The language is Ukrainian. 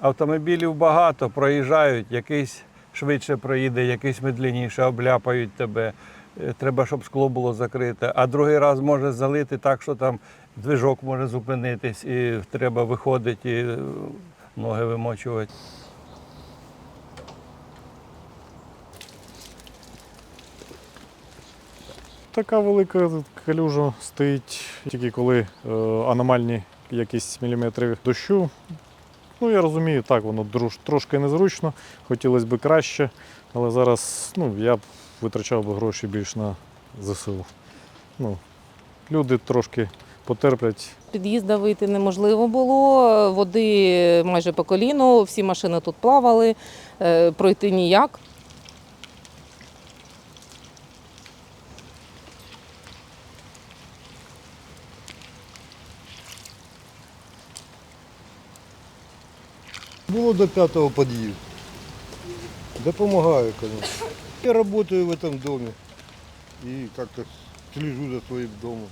Автомобілів багато, проїжджають, якийсь швидше проїде, якийсь медленніше, обляпають тебе. Е, Треба, щоб скло було закрите. А другий раз може залити так, що там движок може зупинитись, і треба виходити і е, ноги вимочувати. Така велика калюжа стоїть тільки коли е, аномальні якісь міліметри дощу. Ну, я розумію, так, воно трошки незручно, хотілося б краще, але зараз ну, я б витрачав би гроші більш на ЗСУ. Ну, люди трошки потерплять. Під'їзда вийти неможливо було, води майже по коліну, всі машини тут плавали, е, пройти ніяк. Було до пятого під'їзду. Допомагаю, конечно. Я работаю в этом доме и как-то слежу за своїм домом.